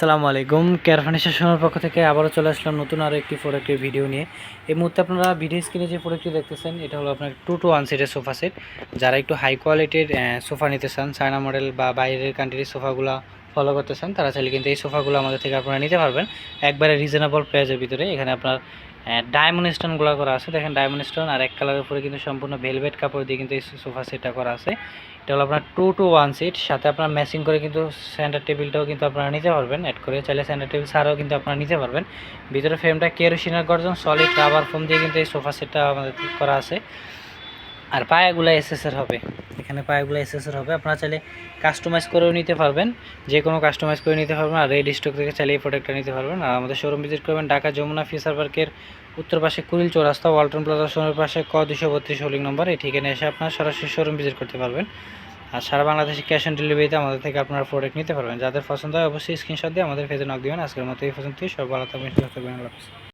সালামু আলাইকুম। Care furniture পক্ষ থেকে আবারও চলে আসলাম নতুন আরও একটি প্রোডাক্টের ভিডিও নিয়ে। এই মুহূর্তে আপনারা ভিডিও স্ক্রিনে যে প্রোডাক্টটি দেখতেছেন, এটা হলো আপনার টু টু ওয়ান সিটের সোফা সেট। যারা একটু হাই কোয়ালিটির সোফা নিতে চান, চায়না মডেল বা বাইরের কান্ট্রির সোফাগুলো ফলো করতে চান, তারা চাইলে কিন্তু এই সোফাগুলো আমাদের থেকে আপনারা নিতে পারবেন। একবারে রিজনেবল প্রাইসের ভিতরে। এখানে আপনার ডায়মন্ড স্টোনগুলো করা আছে। দেখেন ডায়মন্ড স্টোন আর এক কালারের উপরে কিন্তু সম্পূর্ণ ভেলভেট কাপড় দিয়ে কিন্তু এই সোফা সেটটা করা আছে। এটা হলো আপনার টু টু ওয়ান সিট সাথে আপনার ম্যাচিং করে কিন্তু সেন্টার টেবিলটাও কিন্তু আপনারা নিতে পারবেন। অ্যাড করে চাইলে সেন্টার টেবিল ছাড়াও কিন্তু আপনারা নিতে পারবেন। ভিতরে ফ্রেমটা কেরোসিনের গর্জন সলিড রাবার ফোম দিয়ে কিন্তু এই সোফা সেটটা আমাদের করা আছে। আর পায়াগুলো এসএসের হবে। এখানে পায়াগুলো এসএসের হবে। আপনারা চাইলে কাস্টমাইজ করেও নিতে পারবেন। যে কোনো কাস্টমাইজ করে নিতে পারবেন। আর রেড স্টক থেকে চাইলে এই প্রোডাক্টটা নিতে পারবেন। আর আমাদের শোরুম ভিজিট করবেন ঢাকা যমুনা ফিসার পার্কের উত্তর পাশে কুড়িল চৌরাস্তা, ওয়ালটন প্লাজা শোরুমের পাশে ক দুশো বত্রিশ হোলিং নম্বর এই ঠিকানা এসে আপনারা সরাসরি শোরুম ভিজিট করতে পারবেন। আর সারা বাংলাদেশে ক্যাশ অন ডেলিভারিতে আমাদের থেকে আপনারা প্রোডাক্ট নিতে পারবেন। যাদের পছন্দ হয় অবশ্যই স্ক্রিনশট দিয়ে আমাদের ফেজে নক দিবেন। আজকের মতো এই পর্যন্তই। সব ভালো থাকবেন, সুস্থ থাকবেন। আল্লাহ।